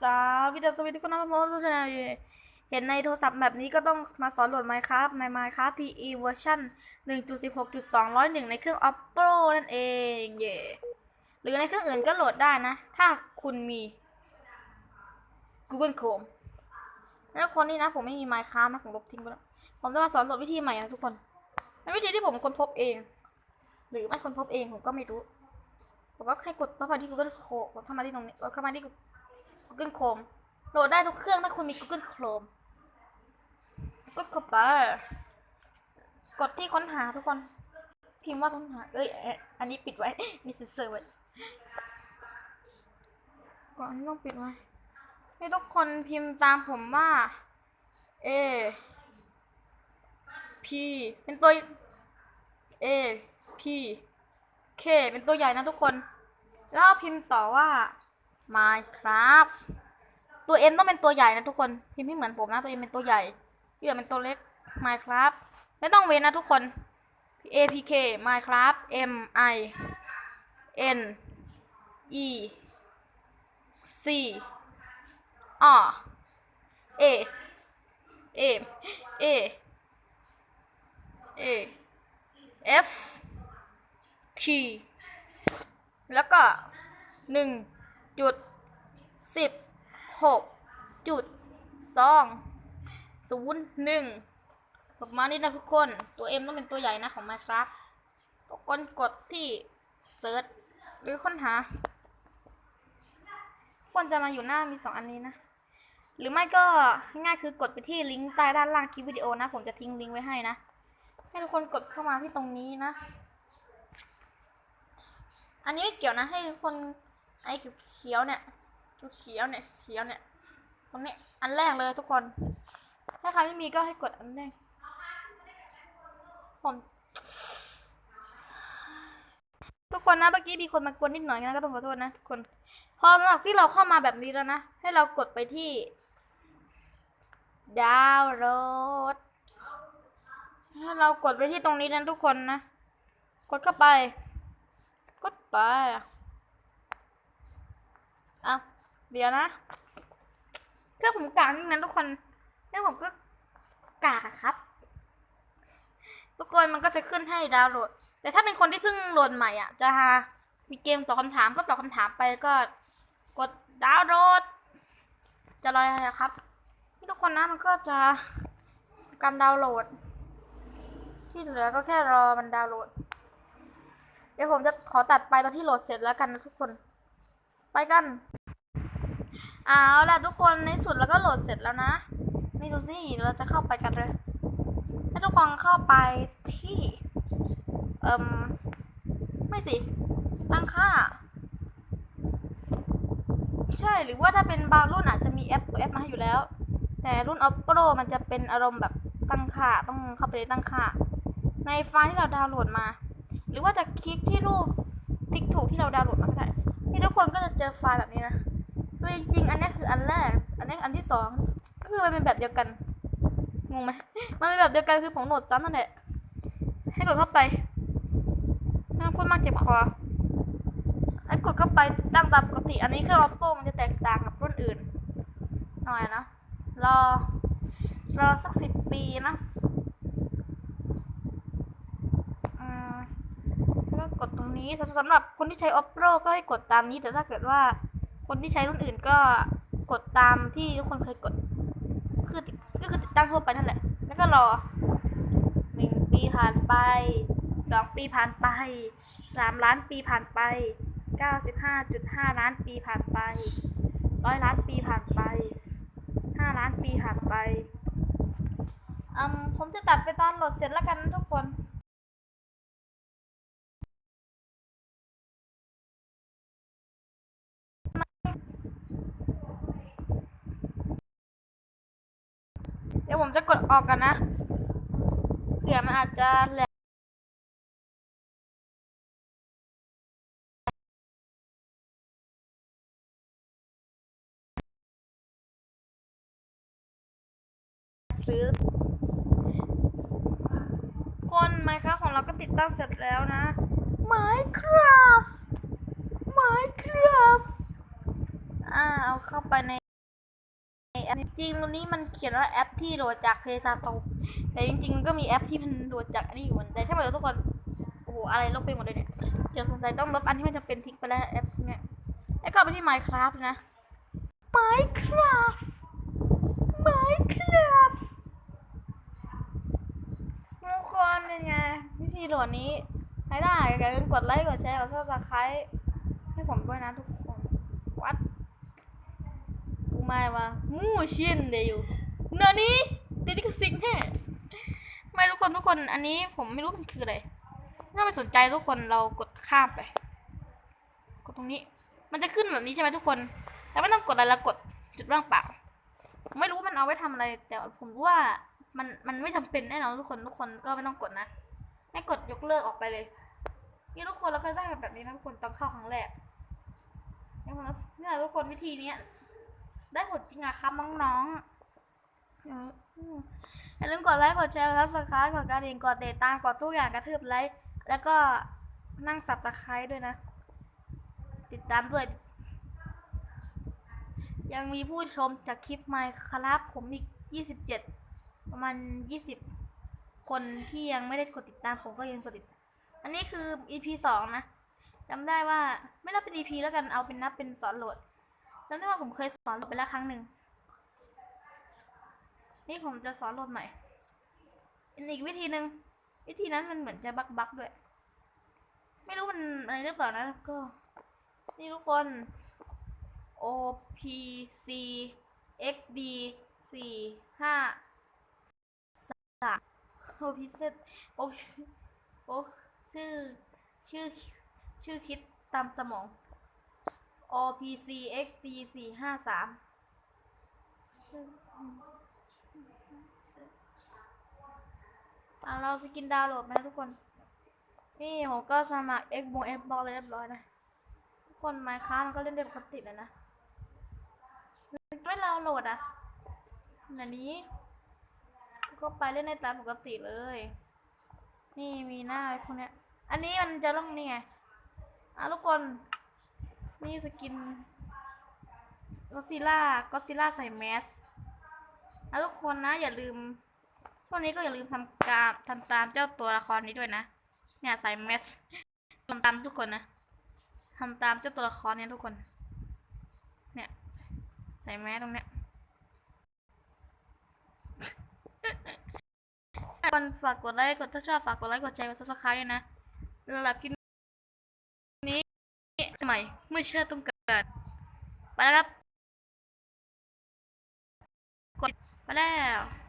สวิดีโอสวิตที่คุณน้ำพมทุกชนเห็นในโทรศัพท์แบบนี้ก็ต้องมาสอนโหลด Minecraft ใน Minecraft PE เวอร์ชัน1.16.201 ในเครื่อง Oppo นั่นเองเย่หรือในเครื่องอื่นก็โหลดได้นะ ถ้าคุณมี Google Chrome แล้วคนนี้นะ ผมไม่มี Minecraft นะ ผมลบทิ้งไปแล้ว ผมจะมาสอนโหลดวิธีใหม่นะทุกคนเป็นวิธีที่ผมค้นพบเอง หรือไม่ค้นพบเองผมก็ไม่รู้ผมก็แค่กดเข้ามาที่ Google Chrome กดเข้ามาที่ตรงนี้กดเข้ามาที่ Google Chrome โหลดได้ทุกเครื่องถ้าคุณมี Google Chrome กดเข้าไปกดที่ค้นหาทุกคน พิมพ์ว่าค้นหา เอ้ย อันนี้ปิดไว้นี่เซ็นเซอร์ไว้ก่อนต้องปิดไว้ให้ทุกคนพิมพ์ตามผมว่า A P เป็นตัว A P K เป็นตัวใหญ่นะทุกคน แล้วพิมพ์ต่อว่า Minecraft ตัว M ต้องเป็นตัวใหญ่นะทุกคนพิมพ์ให้เหมือนผมนะตัว M เป็นตัวใหญ่ที่เหลือเป็นตัวเล็ก Minecraft ไม่ต้องเว้นนะทุกคน A P K Minecraft M I N E C R A A A A F T แล้วก็หนึ่ง จุดสิบหกจุดสองศูนย์หนึ่งประมาณนี้นะทุกคน ตัว M ต้องเป็นตัวใหญ่นะของ Minecraft ทุกคนกดที่เซิร์ชหรือค้นหา ควรจะมาอยู่หน้ามีสองอันนี้นะ หรือไม่ก็ง่ายคือกดไปที่ลิงก์ใต้ด้านล่างคลิปวิดีโอนะ ผมจะทิ้งลิงก์ไว้ให้นะ ให้ทุกคนกดเข้ามาที่ตรงนี้นะ อันนี้เกี่ยวนะให้ทุกคน ไอ้เขียวเนี่ยเขียวเนี่ยเขียวเนี่ยตรงนี้อันแรกเลยทุกคน ถ้าใครไม่มีก็ให้กดอันแรกผมทุกคนนะเมื่อกี้มีคนมากวนนิดหน่อยนะก็ต้องขอโทษนะทุกคน พอหลังจากที่เราเข้ามาแบบนี้แล้วนะ ให้เรากดไปที่ ดาวน์โหลดให้เรากดไปที่ตรงนี้นะทุกคนนะ กดเข้าไป กดไป อะเดี๋ยวนะเครื่องผมกากนี่นะทุกคนเครื่องผมก็กากอะครับ ทุกคนมันก็จะขึ้นให้ดาวน์โหลด แต่ถ้าเป็นคนที่เพิ่งโหลดใหม่อะ จะมีเกมตอบคำถามก็ตอบคำถามไปก็ กดดาวน์โหลด จะรออะไรครับที่ทุกคนนะมันก็จะการดาวน์โหลด ที่เหลือก็แค่รอมันดาวน์โหลด เดี๋ยวผมจะขอตัดไปตอนที่โหลดเสร็จแล้วกันนะทุกคน ไปกันเอาล่ะทุกคนในสุดแล้วก็โหลดเสร็จแล้วนะนี่ดูสิเราจะเข้าไปกันเลย ให้ทุกคนเข้าไปที่ เอ่มไม่สิ ตั้งค่า ใช่หรือว่าถ้าเป็นบางรุ่นอาจจะมีแอปแอปมาให้อยู่แล้ว แต่รุ่น Oppo มันจะเป็นอารมณ์แบบตั้งค่าต้องเข้าไปในตั้งค่า ในไฟล์ที่เราดาวน์โหลดมา หรือว่าจะคลิกที่รูปติ๊กถูกที่เราดาวน์โหลดมาก็ได้ นี่ทุกคนก็จะเจอไฟล์แบบนี้นะคือจริงๆ อันนี้คืออันแรก อันนี้อันที่สองก็คือมันเป็นแบบเดียวกันงงไหมมันเป็นแบบเดียวกันคือผมโหลดซ้ำนั่นแหละให้กดเข้าไปไม่ต้องพูดมากเจ็บคอให้กดเข้าไปตั้งตามปกติ อันนี้เครื่อง oppo มันจะแตกต่างกับรุ่นอื่น หน่อยนะรอรอสักสิบปีนะ อืมแล้ว ก็กดตรงนี้สำหรับคนที่ใช้ oppo ก็ให้กดตามนี้ แต่ถ้าเกิดว่าคนที่ใช้รุ่นอื่นก็กดตามที่ทุกคนเคยกด คือก็คือติดตั้งทั่วไปนั่นแหละ แล้วก็รอหนึ่งปีผ่านไปสองปีผ่านไปสามล้านปีผ่านไปเก้าสิบห้าจุดห้าล้านปีผ่านไปร้อยล้านปีผ่านไปห้าล้านปีผ่านไปอืมผมจะตัดไปตอนโหลดเสร็จแล้วกันทุกคน เดี๋ยวผมจะกดออกกันนะเผื่อมันอาจจะแหลกหรือคนไมค์ครับของเราก็ติดตั้งเสร็จแล้วนะ Minecraft Minecraft อ่าเอาเข้าไปใน ปจริงตรงนี้มันเขียนว่าแอปที่โหลดจากเพลย์สโตแต่จริงๆมันก็มีแอปที่มันโหลดจากอันนี้อยู่เหมือนแต่ใช่ไหมทุกคนโอ้โหอะไรลบไปหมดเลยเนี่ยเดี๋ยวสงสัยต้องลบอันที่มันจะเป็นทิ้งไปแล้วแอปเนี่ยแล้วก็ไปที่ Minecraft นะ Minecraft Minecraft ทุกคนเป็นไงวิธีโหลดนี้ใช้ได้อย่าลืมกดไลค์กดแชร์กดซับสไครต์ให้ผมด้วยนะทุกคน วัด ไม่ว่ามูชินเดอยู่เนอนี้เดดิกสิกแน่ไม่ทุกคนทุกคนอันนี้ผมไม่รู้มันคืออะไรถ้าไม่สนใจทุกคนเรากดข้ามไป กดตรงนี้ มันจะขึ้นแบบนี้ใช่ไหมทุกคนแล้วไม่ต้องกดอะไรแล้วกดจุดว่างเปล่า ไม่รู้มันเอาไว้ทำอะไร แต่ผมว่ามันมันไม่จำเป็นแน่นอนทุกคนทุกคนก็ไม่ต้องกดนะให้กดยกเลิกออกไปเลยนี่ทุกคนเราก็ได้แบบนี้นะทุกคนตอนเข้าครั้งแรกนี่นเนี่ยทุกคนวิธีเนี้ย ได้ผลจริงอะครับน้องๆเอออืมอย่าลืมกดไลค์กดแชร์กดซับสไครต์กดกระดิ่งกดติดตามกดทุกอย่างกระทืบไลค์แล้วก็นั่งสับตะไคร้ด้วยนะ ติดตามด้วย ยังมีผู้ชมจากคลิปไมค์ครับ ผมอีก 27 ประมาณ 20 คนที่ยังไม่ได้กดติดตามผมก็ยังกดติด อันนี้คือ EP สองนะจำได้ว่าไม่นับเป็น EP แล้วกันเอาเป็นนับเป็นสอนโหลดจำได้ว่าผมเคยสอนหลดไปแล้วครั้งหนึ่ง นี่ผมจะสอนหลดใหม่เป็นอีกวิธีหนึ่งวิธีนั้นมันเหมือนจะบักบักด้วย ไม่รู้มันอะไรหรือเปล่านะก็ นี่ทุกคน O P C X D สี่ห้าสาม O P Z O P O ชื่อชื่อชื่อคิดตามสมอง O P C X D สี่ห้าสามเราจะกินดาวน์โหลดมาทุกคน นี่ผมก็สมัคร X บง X บอกเลยเรียบร้อยนะ ทุกคนไมค์ค้ามันก็เล่นได้ปกติเลยนะ ไม่เราโหลดอะอันนี้ ก็ไปเล่นในตามปกติเลย นี่มีหน้าอะไรพวกเนี้ย อันนี้มันจะต้องนี่ไงอะทุกคน นี่สกินก็ซิล่าก็ซิล่าใส่แมสแล้วทุกคนนะ อย่าลืมพวกนี้ก็อย่าลืมทำการทำตามเจ้าตัวละครนี้ด้วยนะ เนี่ยใส่แมสทำตามทุกคนนะทำตามเจ้าตัวละครเนี้ยทุกคน เนี่ย ใส่แมสตรงเนี้ยคนฝากกดไลค์กดถ้าชอบฝากกดไลค์กดแชร์กดซับสไครต์ด้วยนะสำหรับคลิปนี้ ใหม่เมื่อเชื่อต้องเกิดไปแล้วครับกดไปแล้ว